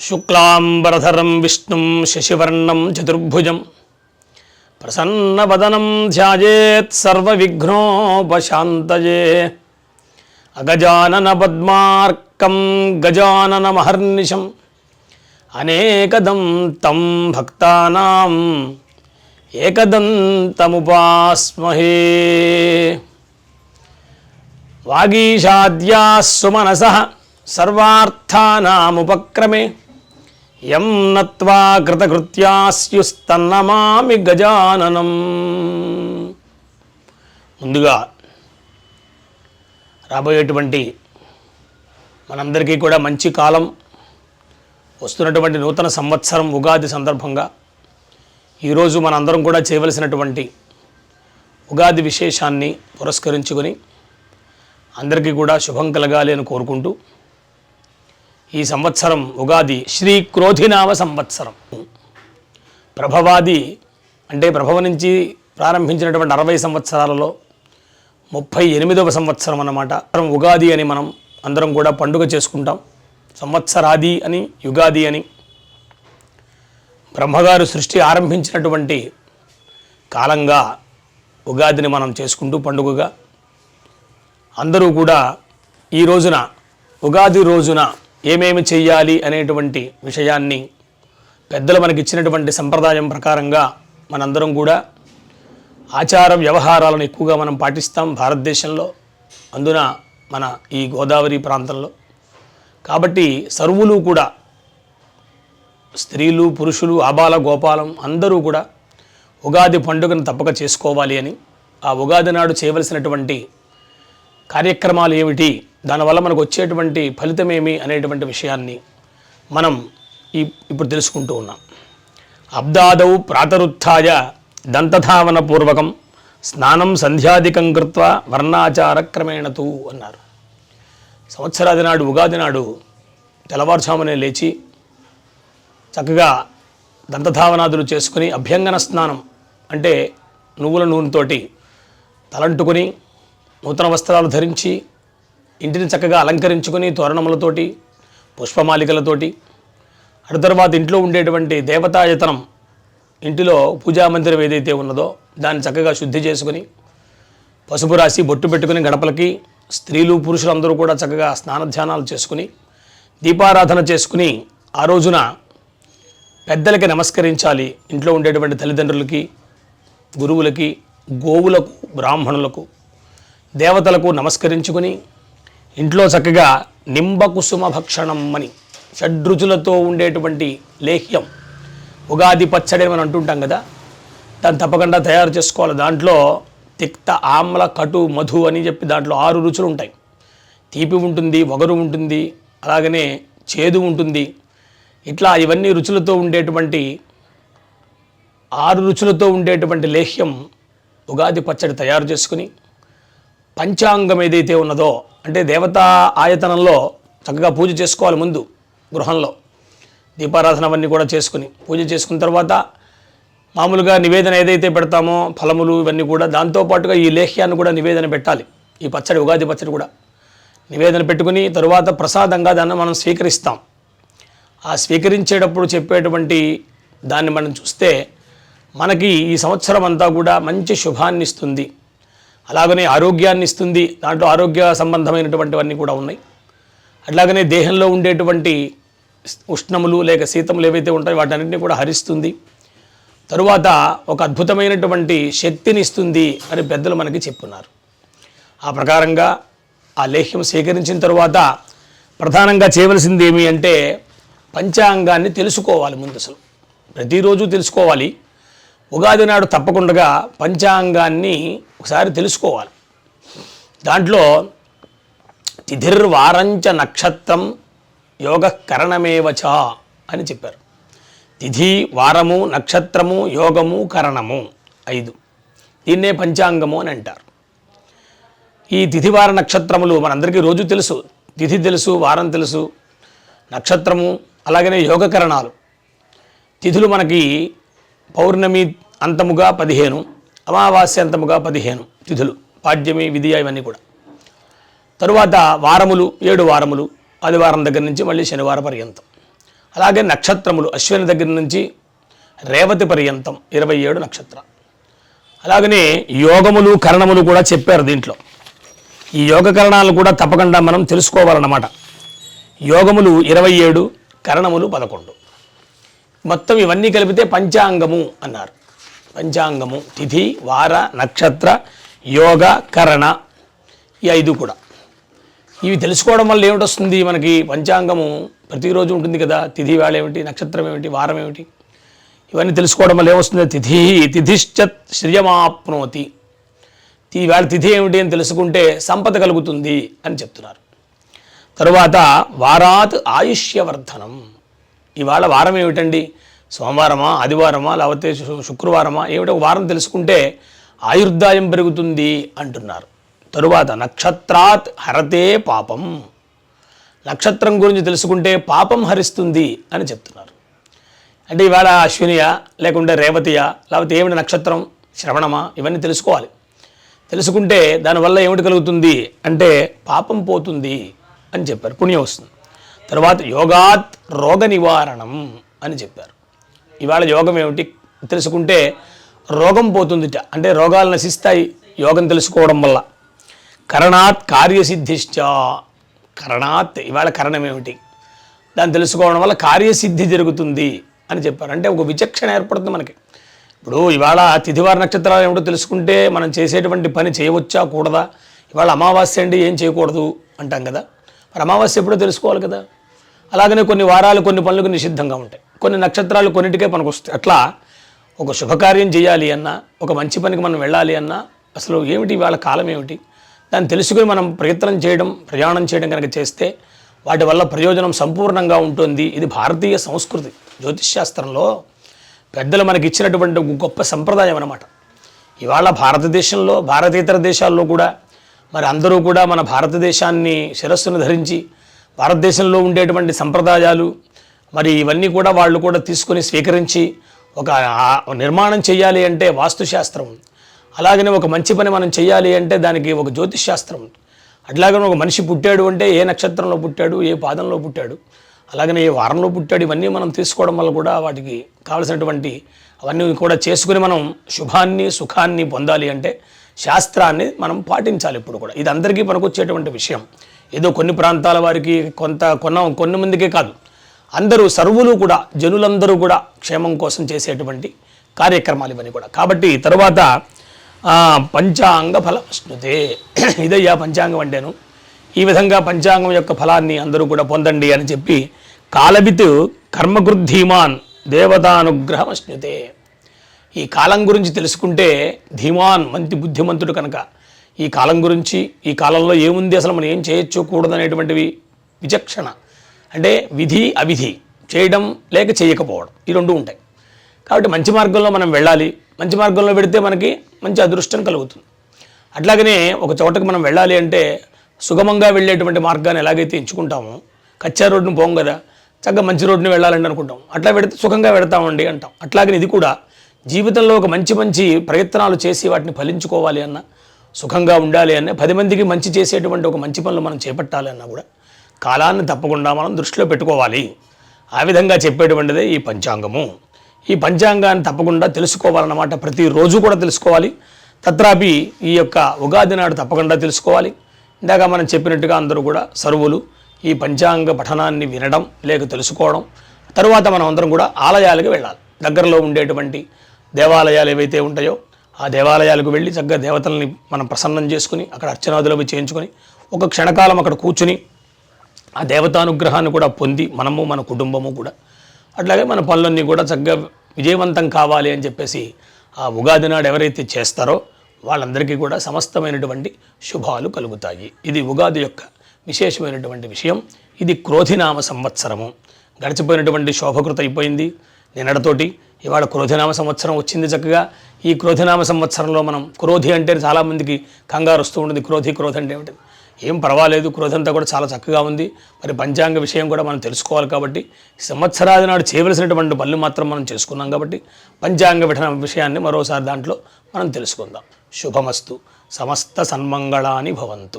శుక్లాంబరధరం విష్ణుం శశివర్ణం చతుర్భుజం ప్రసన్నవదనం ధ్యాయేత్ సర్వవిఘ్నోపశాంతయే. అగజానన పద్మార్కం గజానన మహర్నిశం అనేకదం తం భక్తానాం ఏకదంతముపాస్మహే వాగీషాద్యా సుమనస సర్వార్థానాముపక్రమే. యం నత్వా కృతకృత్యాస్యుస్తన్నమామి గజాననం. ముందుగా రాబోయేటువంటి మనందరికీ కూడా మంచి కాలం వస్తున్నటువంటి నూతన సంవత్సరం ఉగాది సందర్భంగా ఈరోజు మనందరం కూడా చేయవలసినటువంటి ఉగాది విశేషాన్ని పురస్కరించుకొని అందరికీ కూడా శుభం కలగాలి అని కోరుకుంటూ ఈ సంవత్సరం ఉగాది శ్రీ క్రోధినామ సంవత్సరం. ప్రభవాది అంటే ప్రభవ నుంచి ప్రారంభించినటువంటి అరవై సంవత్సరాలలో ముప్పై ఎనిమిదవ సంవత్సరం అన్నమాట. ఉగాది అని మనం అందరం కూడా పండుగ చేసుకుంటాం. సంవత్సరాది అని యుగాది అని. బ్రహ్మగారు సృష్టి ఆరంభించినటువంటి కాలంగా ఉగాదిని మనం చేసుకుంటూ పండుగగా. అందరూ కూడా ఈ రోజున ఉగాది రోజున ఏమేమి చేయాలి అనేటువంటి విషయాన్ని పెద్దలు మనకి ఇచ్చినటువంటి సంప్రదాయం ప్రకారంగా మనందరం కూడా ఆచార వ్యవహారాలను ఎక్కువగా మనం పాటిస్తాం భారతదేశంలో అందున మన ఈ గోదావరి ప్రాంతంలో. కాబట్టి సర్వులు కూడా స్త్రీలు పురుషులు ఆబాల గోపాలం అందరూ కూడా ఉగాది పండుగను తప్పక చేసుకోవాలి అని ఆ ఉగాది నాడు చేయవలసినటువంటి కార్యక్రమాలు ఏమిటి దానివల్ల మనకు వచ్చేటువంటి ఫలితం ఏమి అనేటువంటి విషయాన్ని మనం ఈ ఇప్పుడు తెలుసుకుంటూ ఉన్నాం. అబ్దాదౌ ప్రాతరుత్థాయ దంతధావన పూర్వకం స్నానం సంధ్యాధికం కృత్వా వర్ణాచార క్రమేణతు అన్నారు. సంవత్సరాది నాడు ఉగాది నాడు తెల్లవారుజామునే లేచి చక్కగా దంతధావనాదులు చేసుకుని అభ్యంగన స్నానం అంటే నువ్వుల నూనెతోటి తలంటుకొని నూతన వస్త్రాలు ధరించి ఇంటిని చక్కగా అలంకరించుకొని తోరణములతోటి పుష్పమాలికలతోటి అటు తర్వాత ఇంట్లో ఉండేటువంటి దేవతాయతనం ఇంటిలో పూజా మందిరం ఏదైతే ఉన్నదో దాన్ని చక్కగా శుద్ధి చేసుకుని పసుపు రాసి బొట్టు పెట్టుకుని గడపలకి స్త్రీలు పురుషులు అందరూ కూడా చక్కగా స్నానధ్యానాలు చేసుకుని దీపారాధన చేసుకుని ఆ రోజున పెద్దలకి నమస్కరించాలి. ఇంట్లో ఉండేటువంటి తల్లిదండ్రులకి గురువులకి గోవులకు బ్రాహ్మణులకు దేవతలకు నమస్కరించుకుని ఇంట్లో చక్కగా నింబకుసుమ భక్షణం అని షడ్రుచులతో ఉండేటువంటి లేహ్యం. ఉగాది పచ్చడి మనం అంటుంటాం కదా దాన్ని తప్పకుండా తయారు చేసుకోవాలి. దాంట్లో తిక్త ఆమ్ల కటు మధు అని చెప్పి దాంట్లో ఆరు రుచులు ఉంటాయి. తీపి ఉంటుంది వగరు ఉంటుంది అలాగనే చేదు ఉంటుంది. ఇట్లా ఇవన్నీ రుచులతో ఉండేటువంటి ఆరు రుచులతో ఉండేటువంటి లేహ్యం ఉగాది పచ్చడి తయారు చేసుకుని పంచాంగం ఏదైతే ఉన్నదో అంటే దేవతా ఆయతనంలో చక్కగా పూజ చేసుకోవాలి ముందు గృహంలో. దీపారాధన అవన్నీ కూడా చేసుకుని పూజ చేసుకున్న తర్వాత మామూలుగా నివేదన ఏదైతే పెడతామో ఫలములు ఇవన్నీ కూడా దాంతోపాటుగా ఈ లేహ్యాన్ని కూడా నివేదన పెట్టాలి. ఈ పచ్చడి ఉగాది పచ్చడి కూడా. నివేదన పెట్టుకుని తరువాత ప్రసాదంగా దాన్ని మనం స్వీకరిస్తాం. ఆ స్వీకరించేటప్పుడు చెప్పేటువంటి దాన్ని మనం చూస్తే మనకి ఈ సంవత్సరం అంతా కూడా మంచి శుభాన్ని ఇస్తుంది అలాగనే ఆరోగ్యాన్ని ఇస్తుంది దాంట్లో ఆరోగ్య సంబంధమైనటువంటివన్నీ కూడా ఉన్నాయి. అట్లాగనే దేహంలో ఉండేటువంటి ఉష్ణములు లేక శీతములు ఏవైతే ఉంటాయో వాటన్నింటినీ కూడా హరిస్తుంది. తరువాత ఒక అద్భుతమైనటువంటి శక్తిని ఇస్తుంది అని పెద్దలు మనకి చెప్పున్నారు. ఆ ప్రకారంగా ఆ లేహ్యం సేకరించిన తరువాత ప్రధానంగా చేయవలసింది ఏమి అంటే పంచాంగాన్ని తెలుసుకోవాలి ముందు అసలు ప్రతిరోజు తెలుసుకోవాలి. ఉగాది నాడు తప్పకుండా పంచాంగాన్ని ఒకసారి తెలుసుకోవాలి. దాంట్లో తిథిర్వారంచ నక్షత్రం యోగకరణమేవచ అని చెప్పారు. తిథి వారము నక్షత్రము యోగము కరణము ఐదు. దీన్నే పంచాంగము అని అంటారు. ఈ తిథివార నక్షత్రములు మనందరికీ రోజు తెలుసు. తిథి తెలుసు వారం తెలుసు నక్షత్రము అలాగనే యోగకరణాలు. తిథులు మనకి పౌర్ణమి అంతముగా పదిహేను అమావాస్య అంతముగా పదిహేను తిథులు పాడ్యమి విధియ ఇవన్నీ కూడా. తరువాత వారములు ఏడు వారములు ఆదివారం దగ్గర నుంచి మళ్ళీ శనివారం పర్యంతం. అలాగే నక్షత్రములు అశ్విని దగ్గర నుంచి రేవతి పర్యంతం ఇరవై ఏడు నక్షత్ర. అలాగనే యోగములు కరణములు కూడా చెప్పారు దీంట్లో. ఈ యోగ కరణాలు కూడా తప్పకుండా మనం తెలుసుకోవాలన్నమాట. యోగములు ఇరవై ఏడు కరణములు పదకొండు. మొత్తం ఇవన్నీ కలిపితే పంచాంగము అన్నారు. పంచాంగము తిథి వార నక్షత్ర యోగ కరణ ఈ ఐదు కూడా. ఇవి తెలుసుకోవడం వల్ల ఏమిటొస్తుంది మనకి పంచాంగము ప్రతిరోజు ఉంటుంది కదా. తిథి వేళ ఏమిటి నక్షత్రం ఏమిటి వారం ఏమిటి? ఇవన్నీ తెలుసుకోవడం వల్ల ఏమొస్తుంది? తిథి తిథిశ్చ శ్రియమాప్నోతి. ఈ వేళ తిథి ఏమిటి అని తెలుసుకుంటే సంపద కలుగుతుంది అని చెప్తున్నారు. తరువాత వారాత్ ఆయుష్యవర్ధనం. ఇవాళ వారం ఏమిటండి? సోమవారమా ఆదివారమా లేకపోతే శుక్రవారమా? ఏమిటో ఒక వారం తెలుసుకుంటే ఆయుర్దాయం పెరుగుతుంది అంటున్నారు. తరువాత నక్షత్రాత్ హరతే పాపం. నక్షత్రం గురించి తెలుసుకుంటే పాపం హరిస్తుంది అని చెప్తున్నారు. అంటే ఇవాళ అశ్వినియా లేకుంటే రేవతియా లేకపోతే ఏమిటి నక్షత్రం శ్రవణమా ఇవన్నీ తెలుసుకోవాలి. తెలుసుకుంటే దానివల్ల ఏమిటి కలుగుతుంది అంటే పాపం పోతుంది అని చెప్పారు. పుణ్యం వస్తుంది. తర్వాత యోగాత్ రోగ నివారణం అని చెప్పారు. ఇవాళ యోగం ఏమిటి తెలుసుకుంటే రోగం పోతుందిట. అంటే రోగాలు నశిస్తాయి యోగం తెలుసుకోవడం వల్ల. కరణాత్ కార్యసిద్ధిశ్చ. కరణాత్ ఇవాళ కరణం ఏమిటి? దాన్ని తెలుసుకోవడం వల్ల కార్యసిద్ధి జరుగుతుంది అని చెప్పారు. అంటే ఒక విచక్షణ ఏర్పడుతుంది మనకి. ఇప్పుడు ఇవాళ తిథివార నక్షత్రాలు ఏమిటో తెలుసుకుంటే మనం చేసేటువంటి పని చేయవచ్చా కూడదా? ఇవాళ అమావాస్య అండి ఏం చేయకూడదు అంటాం కదా. మరి అమావాస్య ఎప్పుడో తెలుసుకోవాలి కదా? అలాగనే కొన్ని వారాలు కొన్ని పనులకు నిషిద్ధంగా ఉంటాయి. కొన్ని నక్షత్రాలు కొన్నిటికే పనికొస్తాయి. అట్లా ఒక శుభకార్యం చేయాలి అన్నా ఒక మంచి పనికి మనం వెళ్ళాలి అన్నా అసలు ఏమిటి ఇవాళ కాలం ఏమిటి? దాన్ని తెలుసుకుని మనం ప్రయత్నం చేయడం ప్రయాణం చేయడం కనుక చేస్తే వాటి వల్ల ప్రయోజనం సంపూర్ణంగా ఉంటుంది. ఇది భారతీయ సంస్కృతి. జ్యోతిష్ శాస్త్రంలో పెద్దలు మనకి ఇచ్చినటువంటి గొప్ప సంప్రదాయం అనమాట ఇవాళ భారతదేశంలో భారతేతర దేశాల్లో కూడా మరి అందరూ కూడా మన భారతదేశాన్ని శిరస్సును ధరించి భారతదేశంలో ఉండేటువంటి సంప్రదాయాలు మరి ఇవన్నీ కూడా వాళ్ళు కూడా తీసుకొని స్వీకరించి ఒక నిర్మాణం చేయాలి అంటే వాస్తుశాస్త్రం. అలాగనే ఒక మంచి పని మనం చేయాలి అంటే దానికి ఒక జ్యోతిష్ శాస్త్రం అట్లాగనే ఒక మనిషి పుట్టాడు అంటే ఏ నక్షత్రంలో పుట్టాడు ఏ పాదంలో పుట్టాడు అలాగనే ఏ వారంలో పుట్టాడు ఇవన్నీ మనం తీసుకోవడం వల్ల కూడా వాటికి కావలసినటువంటి అవన్నీ కూడా చేసుకుని మనం శుభాన్ని సుఖాన్ని పొందాలి అంటే శాస్త్రాన్ని మనం పాటించాలి ఇప్పుడు కూడా. ఇది అందరికీ పనికొచ్చేటువంటి విషయం. ఏదో కొన్ని ప్రాంతాల వారికి కొంత కొన కొన్ని మందికే కాదు. అందరూ సర్వులు కూడా జనులందరూ కూడా క్షేమం కోసం చేసేటువంటి కార్యక్రమాలు ఇవన్నీ కూడా. కాబట్టి తర్వాత పంచాంగ ఫల స్మృతే ఇదయ్యా పంచాంగం అంటేను. ఈ విధంగా పంచాంగం యొక్క ఫలాన్ని అందరూ కూడా పొందండి అని చెప్పి కాలబిత్ కర్మకృద్ధీమాన్ దేవతానుగ్రహం అశ్నుతే ఈ కాలం గురించి తెలుసుకుంటే ధీమాన్ మంచి బుద్ధిమంతుడు కనుక ఈ కాలం గురించి ఈ కాలంలో ఏముంది అసలు మనం ఏం చేయొచ్చు కూడదనేటువంటివి విచక్షణ. అంటే విధి అవిధి చేయడం లేక చేయకపోవడం. ఈ రెండు ఉంటాయి. కాబట్టి మంచి మార్గంలో మనం వెళ్ళాలి. మంచి మార్గంలో పెడితే మనకి మంచి అదృష్టం కలుగుతుంది. అట్లాగనే ఒక చోటకి మనం వెళ్ళాలి అంటే సుగమంగా వెళ్ళేటువంటి మార్గాన్ని ఎలాగైతే ఎంచుకుంటామో కచ్చా రోడ్డును పోం కదా చక్కగా మంచి రోడ్డుని వెళ్ళాలండి అనుకుంటాం. అట్లా పెడితే సుఖంగా పెడతామండి అంటాం. అట్లాగని ఇది కూడా జీవితంలో ఒక మంచి మంచి ప్రయత్నాలు చేసి వాటిని ఫలించుకోవాలి అన్న సుఖంగా ఉండాలి అన్న పది మందికి మంచి చేసేటువంటి ఒక మంచి పనులు మనం చేపట్టాలన్నా కూడా కాలాన్ని తప్పకుండా మనం దృష్టిలో పెట్టుకోవాలి. ఆ విధంగా చెప్పేటువంటిదే ఈ పంచాంగము. ఈ పంచాంగాన్ని తప్పకుండా తెలుసుకోవాలన్నమాట ప్రతిరోజు కూడా తెలుసుకోవాలి. తత్రాపి ఈ యొక్క ఉగాది నాడు తప్పకుండా తెలుసుకోవాలి. ఇందాక మనం చెప్పినట్టుగా అందరూ కూడా సరువులు ఈ పంచాంగ పఠనాన్ని వినడం లేక తెలుసుకోవడం తరువాత మనం అందరం కూడా ఆలయాలకు వెళ్ళాలి. దగ్గరలో ఉండేటువంటి దేవాలయాలు ఏవైతే ఉంటాయో ఆ దేవాలయాలకు వెళ్ళి చక్కగా దేవతల్ని మనం ప్రసన్నం చేసుకుని అక్కడ అర్చనాదులవి అవి చేయించుకొని ఒక క్షణకాలం అక్కడ కూర్చుని ఆ దేవతానుగ్రహాన్ని కూడా పొంది మనము మన కుటుంబము కూడా. అట్లాగే మన పనులన్నీ కూడా చక్కగా విజయవంతం కావాలి అని చెప్పేసి ఆ ఉగాది నాడు ఎవరైతే చేస్తారో వాళ్ళందరికీ కూడా సమస్తమైనటువంటి శుభాలు కలుగుతాయి. ఇది ఉగాది యొక్క విశేషమైనటువంటి విషయం. ఇది క్రోధినామ సంవత్సరము. గడిచిపోయినటువంటి శోభకృత అయిపోయింది. నిన్నటితోటి ఇవాళ క్రోధినామ సంవత్సరం వచ్చింది చక్కగా. ఈ క్రోధినామ సంవత్సరంలో మనం క్రోధి అంటే చాలామందికి కంగారు వస్తూ ఉంటుంది. క్రోధి క్రోధి అంటే ఏమిటి? ఏం పర్వాలేదు క్రోధంతా కూడా చాలా చక్కగా ఉంది. మరి పంచాంగ విషయం కూడా మనం తెలుసుకోవాలి కాబట్టి సంవత్సరాది నాడు చేయవలసినటువంటి పనులు మాత్రం మనం చేసుకున్నాం కాబట్టి పంచాంగ విఠన విషయాన్ని మరోసారి దాంట్లో మనం తెలుసుకుందాం. శుభమస్తు. సమస్త సన్మంగళాని భవంతు.